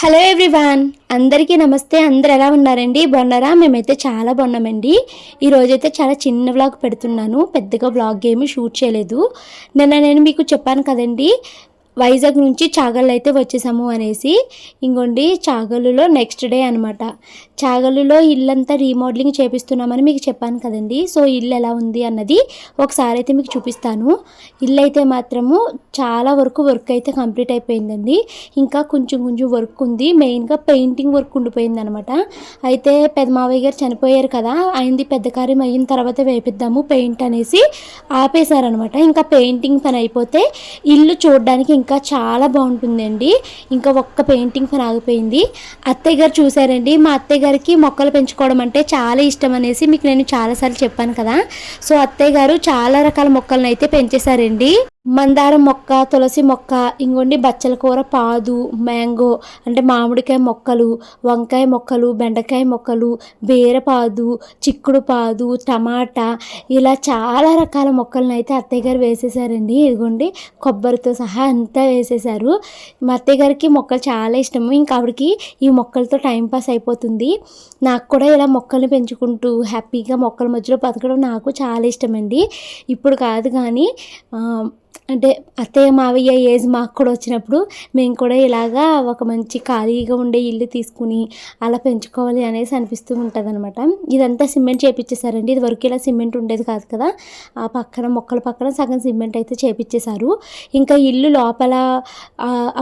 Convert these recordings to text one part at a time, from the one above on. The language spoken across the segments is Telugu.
హలో ఎవ్రీవాన్ అందరికీ నమస్తే. అందరు ఎలా ఉన్నారండి? బాగున్నారా? మేమైతే చాలా బాగున్నామండి. ఈరోజైతే చాలా చిన్న వ్లాగ్ పెడుతున్నాను. పెద్దగా వ్లాగ్ ఏమి షూట్ చేయలేదు. నిన్న నేను మీకు చెప్పాను కదండి వైజాగ్ నుంచి చాగళ్ళు అయితే వచ్చేసాము అనేసి ఇంకోండి చాగలులో నెక్స్ట్ డే అనమాట చాగలులో ఇల్లంతా రీమోడలింగ్ చేపిస్తున్నామని మీకు చెప్పాను కదండి. సో ఇల్లు ఎలా ఉంది అన్నది ఒకసారి అయితే మీకు చూపిస్తాను. ఇల్లు అయితే మాత్రము చాలా వరకు వర్క్ అయితే కంప్లీట్ అయిపోయిందండి. ఇంకా కొంచెం కొంచెం వర్క్ ఉంది. మెయిన్గా పెయింటింగ్ వర్క్ ఉండిపోయింది అనమాట అయితే పెద్ద మావయ్య గారు చనిపోయారు కదా అయింది పెద్ద కార్యం అయిన తర్వాత వేపిద్దాము పెయింట్ అనేసి ఆపేశారనమాట ఇంకా పెయింటింగ్ పని అయిపోతే ఇల్లు చూడడానికి ఇంకా ఇంకా చాలా బాగుంటుందండి. ఇంకా ఒక్క పెయింటింగ్ పని ఆగిపోయింది. అత్తయ్య గారు చూసారండి. మా అత్తయ్య గారికి మొక్కలు పెంచుకోవడం అంటే చాలా ఇష్టం అనేసి మీకు నేను చాలాసార్లు చెప్పాను కదా. సో అత్తయ్య గారు చాలా రకాల మొక్కలను అయితే పెంచేశారండి. మందారం మొక్క తులసి మొక్క ఇంకొండి బచ్చల కూర పాదు మ్యాంగో అంటే మామిడికాయ మొక్కలు వంకాయ మొక్కలు బెండకాయ మొక్కలు బీరపాదు చిక్కుడు పాదు టమాటా ఇలా చాలా రకాల మొక్కలను అయితే అత్తయ్య గారు వేసేసారండి. ఇదిగోండి కొబ్బరితో సహా అంతా వేసేసారు. మా అత్తయ్య గారికి మొక్కలు చాలా ఇష్టము. ఇంకా ఆవిడకి ఈ మొక్కలతో టైం పాస్ అయిపోతుంది. నాకు కూడా ఇలా మొక్కల్ని పెంచుకుంటూ హ్యాపీగా మొక్కల మధ్యలో బతకడం నాకు చాలా ఇష్టమండి. ఇప్పుడు కాదు కానీ అంటే అత్తయ్య మావయ్య ఏజ్ మాకు కూడా వచ్చినప్పుడు మేము కూడా ఇలాగా ఒక మంచి ఖాళీగా ఉండే ఇల్లు తీసుకుని అలా పెంచుకోవాలి అనేసి అనిపిస్తూ ఉంటుంది అనమాట ఇదంతా సిమెంట్ చేపించేశారండి ఇది వరకు ఇలా సిమెంట్ ఉండేది కాదు కదా. ఆ పక్కన మొక్కల పక్కన సగం సిమెంట్ అయితే చేపించేశారు ఇంకా ఇల్లు లోపల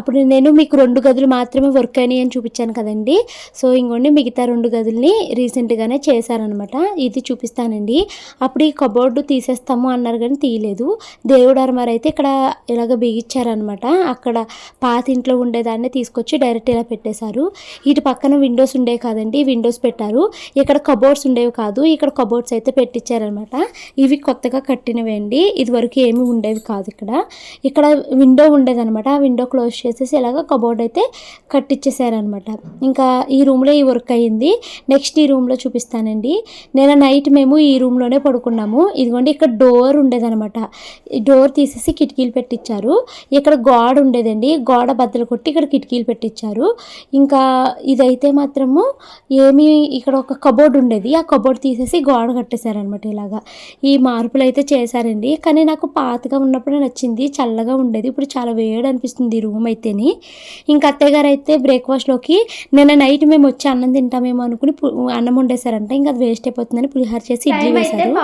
అప్పుడు నేను మీకు రెండు గదులు మాత్రమే వర్క్ అయినాయి అని చూపించాను కదండి. సో ఇంకోండి మిగతా రెండు గదుల్ని రీసెంట్గానే చేశారనమాట ఇది చూపిస్తానండి. అప్పుడు ఈ కబోర్డు తీసేస్తాము అన్నారు కానీ తీయలేదు. దేవుడు అరమారు అయితే ఇక్కడ ఇలాగ బిగించారనమాట. అక్కడ పాత ఇంట్లో ఉండేదాన్ని తీసుకొచ్చి డైరెక్ట్ ఇలా పెట్టేశారు. ఇటు పక్కన విండోస్ ఉండేవి కాదండి విండోస్ పెట్టారు. ఇక్కడ కబోర్డ్స్ ఉండేవి కాదు ఇక్కడ కబోర్డ్స్ అయితే పెట్టించారనమాట ఇవి కొత్తగా కట్టినవి అండి. ఇది వరకు ఏమి ఉండేవి కాదు ఇక్కడ. ఇక్కడ విండో ఉండేదనమాట. ఆ విండో క్లోజ్ చేసేసి ఇలాగ కబోర్డ్ అయితే కట్టించేసారనమాట ఇంకా ఈ రూమ్లో ఈ వర్క్ అయ్యింది నెక్స్ట్ ఈ రూమ్లో చూపిస్తానండి. నేను నైట్ మేము ఈ రూమ్లోనే పడుకున్నాము. ఇదిగోండి ఇక్కడ డోర్ ఉండేదనమాట. ఈ డోర్ తీసేసి కిటికీలు పెట్టించారు ఇక్కడ గోడ ఉండేదండి. గోడ బద్దలు కొట్టి ఇక్కడ కిటికీలు పెట్టించారు ఇంకా ఇదైతే మాత్రము ఏమి ఇక్కడ ఒక కబోర్డ్ ఉండేది. ఆ కబోర్డ్ తీసేసి గోడ కట్టేశారనమాట ఇలాగా. ఈ మార్పులు అయితే చేశారండి. కానీ నాకు పాతగా ఉన్నప్పుడే నచ్చింది. చల్లగా ఉండేది. ఇప్పుడు చాలా వేడి అనిపిస్తుంది ఈ రూమ్ అయితేని. ఇంకా అత్తయ్య గారు అయితే బ్రేక్ఫాస్ట్లోకి నిన్న నైట్ మేము వచ్చి అన్నం తింటామేమో అనుకుని అన్నం వండేశారంట. ఇంకా అది వేస్ట్ అయిపోతుందని పులిహార చేసి ఇడ్లీ వేశారు.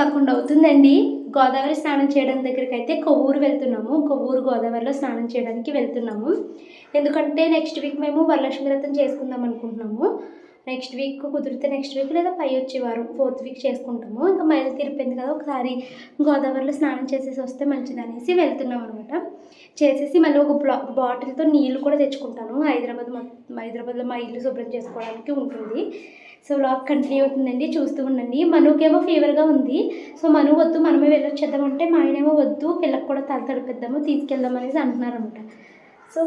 పదకొండు అవుతుందండి. గోదావరి స్నానం చేయడం దగ్గరికి అయితే కొవ్వూరు వెళ్తున్నాము. కొవ్వూరు గోదావరిలో స్నానం చేయడానికి వెళ్తున్నాము. ఎందుకంటే నెక్స్ట్ వీక్ మేము వరలక్ష్మి వ్రతం చేసుకుందాం అనుకుంటున్నాము. నెక్స్ట్ వీక్ కుదిరితే నెక్స్ట్ వీక్ లేదా పై వచ్చేవారు ఫోర్త్ వీక్ చేసుకుంటాము. ఇంకా మైలు తీరిపోయింది కదా ఒకసారి గోదావరిలో స్నానం చేసేసి వస్తే మంచిది అనేసి వెళ్తున్నాం అనమాట చేసేసి మళ్ళీ ఒక బ్లా బాటిల్తో నీళ్ళు కూడా తెచ్చుకుంటాను. హైదరాబాద్ హైదరాబాద్లో మా ఇల్లు శుభ్రం చేసుకోవడానికి ఉంటుంది. సో వ్లాగ్ కంటిన్యూ అవుతుందండి చూస్తూ ఉండండి. మనుకేమో ఫీవర్గా ఉంది. సో మను వద్దు మనమే వెళ్ళొచ్చేద్దామంటే మా ఆయనేమో వద్దు పిల్లకి కూడా తల తడిపిద్దాము తీసుకెళ్దాం అనేసి అంటున్నారనమాట సో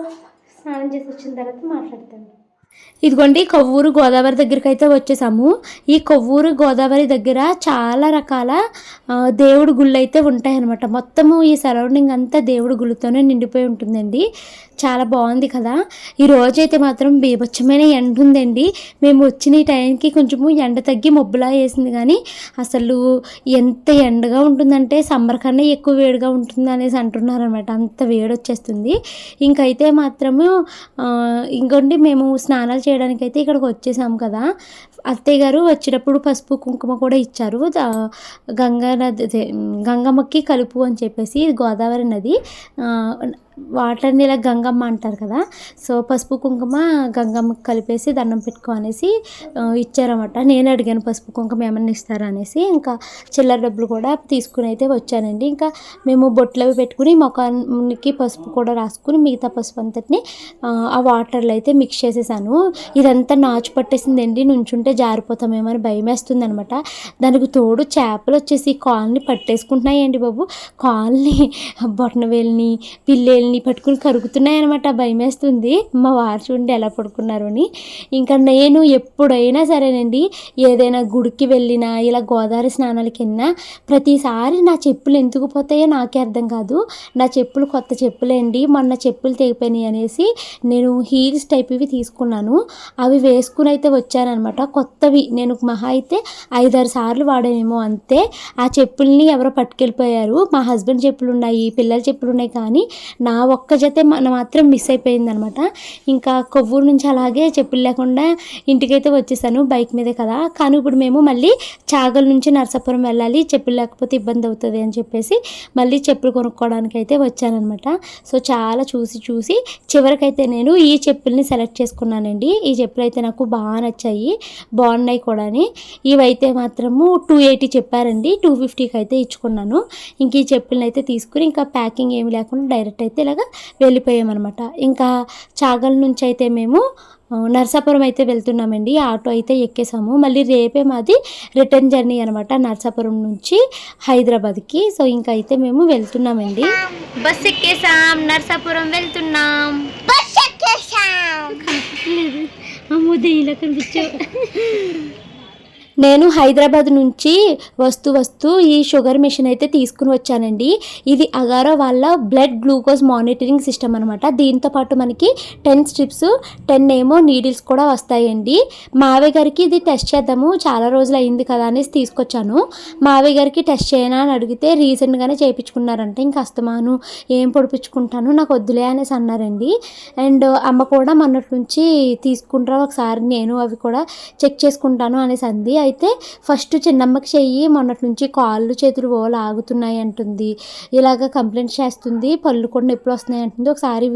స్నానం చేసి వచ్చిన తర్వాత మాట్లాడతాను. ఇదిగోండి కొవ్వూరు గోదావరి దగ్గరికి అయితే వచ్చేసాము. ఈ కొవ్వూరు గోదావరి దగ్గర చాలా రకాల దేవుడి గుళ్ళు అయితే ఉంటాయన్నమాట. మొత్తము ఈ సరౌండింగ్ అంతా దేవుడి గుళ్ళతోనే నిండిపోయి ఉంటుందండి. చాలా బాగుంది కదా. ఈ రోజైతే మాత్రం బీభత్సమైన ఎండ ఉందండి. మేము వచ్చిన ఈ టైంకి కొంచెము ఎండ తగ్గి మబ్బులా వేసింది కానీ అసలు ఎంత ఎండగా ఉంటుందంటే సమ్మర్ కన్నా ఎక్కువ వేడిగా ఉంటుంది అనేసి అంటున్నారనమాట అంత వేడి వచ్చేస్తుంది ఇంకైతే మాత్రము ఇంకోండి మేము స్నానాలు చేయడానికి అయితే ఇక్కడికి వచ్చేసాము కదా. అత్తయ్య గారు వచ్చేటప్పుడు పసుపు కుంకుమ కూడా ఇచ్చారు. గంగా నది గంగమ్మకి కలుపు అని చెప్పేసి గోదావరి నది వాటర్ని ఇలా గంగమ్మ అంటారు కదా. సో పసుపు కుంకుమ గంగమ్మ కలిపేసి దండం పెట్టుకో అనేసి ఇచ్చారన్నమాట. నేను అడిగాను పసుపు కుంకుమ ఏమన్నా ఇస్తారా అనేసి. ఇంకా చిల్లర డబ్బులు కూడా తీసుకుని అయితే వచ్చానండి. ఇంకా మేము బొట్లు అవి పెట్టుకుని ముఖానికి పసుపు కూడా రాసుకుని మిగతా పసుపు అంతటిని ఆ, వాటర్లో అయితే మిక్స్ చేసేసాను. ఇదంతా నాచు పట్టేసిందండి. నుంచుంటే జారిపోతామేమో అని భయం వేస్తుంది అనమాట దానికి తోడు చేపలు వచ్చేసి కాల్ని పట్టేసుకుంటున్నాయండి బాబు. కాల్ని బొట్టనవేలిని పిల్లేల్ని వీళ్ళని పట్టుకుని కరుగుతున్నాయి అనమాట భయం వేస్తుంది మా వారు చూడండి ఎలా పడుకున్నారు అని. ఇంకా నేను ఎప్పుడైనా సరేనండి ఏదైనా గుడికి వెళ్ళినా ఇలా గోదావరి స్నానాలకి వెళ్ళినా ప్రతిసారి నా చెప్పులు ఎందుకు పోతాయో నాకే అర్థం కాదు. నా చెప్పులు కొత్త చెప్పులేండి మొన్న చెప్పులు తెగిపోయినాయి అనేసి నేను హీల్స్ టైప్ ఇవి తీసుకున్నాను. అవి వేసుకుని అయితే వచ్చానమాట కొత్తవి. నేను మహా అయితే ఐదారు సార్లు వాడానేమో అంతే. ఆ చెప్పుల్ని ఎవరో పట్టుకెళ్ళిపోయారు. మా హస్బెండ్ చెప్పులు ఉన్నాయి పిల్లల చెప్పులు ఉన్నాయి కానీ నా ఆ ఒక్క జతే మన మాత్రం మిస్ అయిపోయిందనమాట. ఇంకా కొవ్వూరు నుంచి అలాగే చెప్పులు లేకుండా ఇంటికైతే వచ్చేసాను బైక్ మీదే కదా. కానీ ఇప్పుడు మేము మళ్ళీ చాగల్ నుంచి నరసాపురం వెళ్ళాలి చెప్పులు లేకపోతే ఇబ్బంది అవుతుంది అని చెప్పేసి మళ్ళీ చెప్పులు కొనుక్కోవడానికి అయితే వచ్చానమాట సో చాలా చూసి చూసి చివరికైతే నేను ఈ చెప్పుల్ని సెలెక్ట్ చేసుకున్నానండి. ఈ చెప్పులు అయితే నాకు బాగా నచ్చాయి బాగున్నాయి కూడా ఇవైతే మాత్రము టూ ఎయిటీ చెప్పారండి టూ ఫిఫ్టీకి అయితే ఇచ్చుకున్నాను. ఇంక ఈ చెప్పులను అయితే తీసుకుని ఇంకా ప్యాకింగ్ ఏమి లేకుండా డైరెక్ట్ అయితే ఇలాగ వెళ్ళిపోయామన్నమాట. ఇంకా చాగల్ నుంచి అయితే మేము నరసాపురం అయితే వెళ్తున్నామండి. ఆటో అయితే ఎక్కేసాము. మళ్ళీ రేపే మాది రిటర్న్ జర్నీ అనమాట నరసాపురం నుంచి హైదరాబాద్కి. సో ఇంకా అయితే మేము వెళ్తున్నామండి. బస్ ఎక్కేసాం. నర్సాపురం వెళ్తున్నాం. బస్ ఎక్కేసాం. అమ్మో దెయ్యంలా కనిపించావు. నేను హైదరాబాద్ నుంచి వస్తూ వస్తూ ఈ షుగర్ మిషన్ అయితే తీసుకుని వచ్చానండి. ఇది అగారో వాళ్ళ బ్లడ్ గ్లూకోజ్ మానిటరింగ్ సిస్టమ్ అనమాట దీంతో పాటు మనకి టెన్ స్ట్రిప్స్ టెన్ ఏమో నీడిల్స్ కూడా వస్తాయండి. మావయ్య గారికి ఇది టెస్ట్ చేద్దాము చాలా రోజులు అయింది కదా అనేసి తీసుకొచ్చాను. మావయ్య గారికి టెస్ట్ చేయనా అని అడిగితే రీసెంట్గానే చేయించుకున్నారంటే. ఇంకా అస్తమాను ఏం పొడిపించుకుంటాను నాకు వద్దులే అనేసి అన్నారండి. అండ్ అమ్మ కూడా మొన్నటి నుంచి తీసుకుంటారా ఒకసారి నేను అవి కూడా చెక్ చేసుకుంటాను అనేసి అంది. అయితే ఫస్ట్ చిన్నమ్మకి చెయ్యి మొన్నటి నుంచి కాళ్ళు చేతులు ఓలు ఆగుతున్నాయి అంటుంది. ఇలాగ కంప్లైంట్ చేస్తుంది. పళ్ళు కూడా నొప్పులు వస్తున్నాయి అంటుంది. ఒకసారి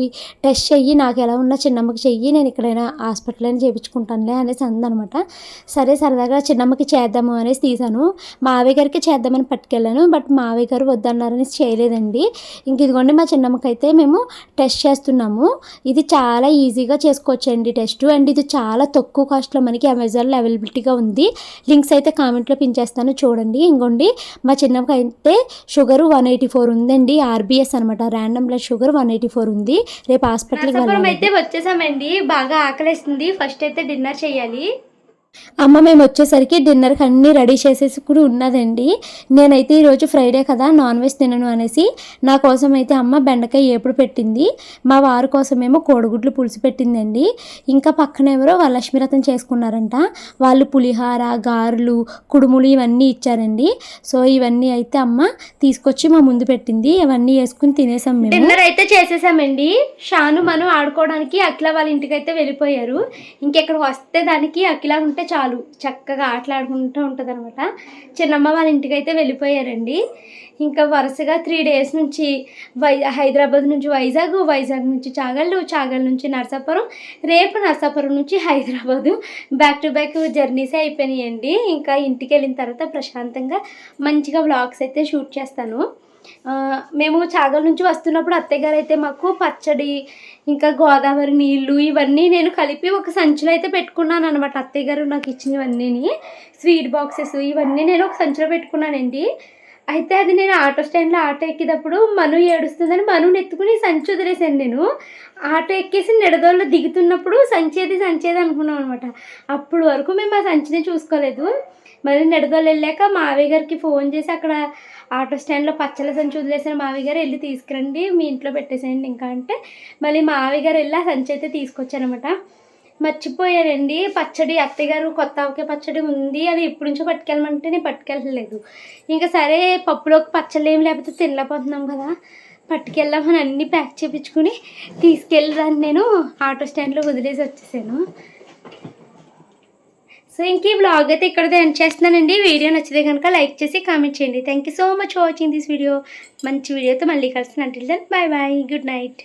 టెస్ట్ చెయ్యి నాకు ఎలా ఉన్నా చిన్నమ్మకి చెయ్యి నేను ఎక్కడైనా హాస్పిటల్ అయినా చేయించుకుంటానులే అనేసి అందనమాట. సరే సరదాగా చిన్నమ్మకి చేద్దాము అనేసి తీసాను మావయ్య గారికి చేద్దామని పట్టుకెళ్ళాను. బట్ మావయ్య గారు వద్దన్నారనేసి చేయలేదండి. ఇంక ఇదిగోండి మా చిన్నమ్మకి అయితే మేము టెస్ట్ చేస్తున్నాము. ఇది చాలా ఈజీగా చేసుకోవచ్చండి టెస్ట్. అండ్ ఇది చాలా తక్కువ కాస్ట్లో మనకి అమెజాన్లో అవైలబిలిటీగా ఉంది. లింక్స్ అయితే కామెంట్లో పించేస్తాను చూడండి ఇంకోండి మా చిన్నమ్మకి అయితే షుగర్ వన్ ఎయిటీ ఫోర్ ఉందండి. ఆర్బిఎస్ అనమాట random blood sugar one eighty four ఉంది. రేపు హాస్పిటల్కి వెళ్ళాలి. అయితే వచ్చేసామండి. బాగా ఆకలేస్తుంది ఫస్ట్ అయితే డిన్నర్ చేయాలి. అమ్మ మేము వచ్చేసరికి డిన్నర్కి అన్నీ రెడీ చేసేసి కూడా ఉన్నదండి. నేనైతే ఈరోజు ఫ్రైడే కదా నాన్ వెజ్ తినను అనేసి నా కోసం అయితే అమ్మ బెండకాయ ఏపుడు పెట్టింది. మా వారి కోసమేమో కోడిగుడ్లు పులుసు పెట్టిందండి. ఇంకా పక్కన ఎవరో వరలక్ష్మి రథం చేసుకున్నారంట. వాళ్ళు పులిహార గారెలు కుడుములు ఇవన్నీ ఇచ్చారండి. సో ఇవన్నీ అయితే అమ్మ తీసుకొచ్చి మా ముందు పెట్టింది. ఇవన్నీ వేసుకుని తినేసాం మేము. డిన్నర్ అయితే చేసేసామండి. షాను మనం ఆడుకోవడానికి అఖిల వాళ్ళ ఇంటికి అయితే వెళ్ళిపోయారు. ఇంకెక్కడ వస్తే దానికి అఖిల ఉంటే చాలు. చక్కగా ఆటలాడుకుంటూ ఉంటుంది అనమాట చిన్నమ్మ వాళ్ళ ఇంటికి అయితే వెళ్ళిపోయారండి. ఇంకా వరుసగా త్రీ డేస్ నుంచి వై హైదరాబాద్ నుంచి వైజాగ్ వైజాగ్ నుంచి చాగళ్ళు చాగల్ నుంచి నర్సాపురం రేపు నర్సాపురం నుంచి హైదరాబాదు. బ్యాక్ టు బ్యాక్ జర్నీసే అయిపోయినాయండి. ఇంకా ఇంటికి వెళ్ళిన తర్వాత ప్రశాంతంగా మంచిగా వ్లాగ్స్ అయితే షూట్ చేస్తాను. మేము చాగల్ నుంచి వస్తున్నప్పుడు అత్తయ్య గారు అయితే మాకు పచ్చడి ఇంకా గోదావరి నీళ్ళు ఇవన్నీ నేను కలిపి ఒక సంచిలో అయితే పెట్టుకున్నాను అనమాట అత్తయ్య గారు నాకు ఇచ్చినవన్నీని స్వీట్ బాక్సెస్ ఇవన్నీ నేను ఒక సంచిలో పెట్టుకున్నానండి. అయితే అది నేను ఆటో స్టాండ్లో ఆటో ఎక్కేటప్పుడు మను ఏడుస్తుందని మనుని ఎత్తుకుని సంచి వదిలేసాను నేను. ఆటో ఎక్కేసి నిడదోళ్ళు దిగుతున్నప్పుడు సంచేది సంచేది అనుకున్నాం అనమాట అప్పుడు వరకు మేము ఆ సంచిని చూసుకోలేదు. మళ్ళీ నిడదోళ్ళు వెళ్ళాక మావయ్య గారికి ఫోన్ చేసి అక్కడ ఆటో స్టాండ్లో పచ్చల సంచి వదిలేసిన మావయ్య గారు వెళ్ళి తీసుకురండి మీ ఇంట్లో పెట్టేసేయండి ఇంకా అంటే మళ్ళీ మావయ్య గారు వెళ్ళి ఆ సంచి అయితే తీసుకొచ్చానమాట మర్చిపోయారండి. పచ్చడి అత్తగారు కొత్త ఆవకాయ పచ్చడి ఉంది అది ఎప్పటి నుంచో పట్టుకెళ్ళమంటే నేను పట్టుకెళ్ళలేదు. ఇంకా సరే పప్పులోకి పచ్చళ్ళు ఏం లేకపోతే తినలేకపోతున్నాం కదా పట్టుకెళ్ళామని అన్నీ ప్యాక్ చేయించుకుని తీసుకెళ్ళడానికి నేను ఆటో స్టాండ్లో వదిలేసి వచ్చేసాను. సో ఇంక ఈ బ్లాగ్ అయితే ఇక్కడ ఎండ్ చేస్తున్నానండి. వీడియో నచ్చితే కనుక లైక్ చేసి కామెంట్ చేయండి. Thank you so much for watching this video మంచి వీడియోతో మళ్ళీ కలుస్తాను. అంటే then bye bye good night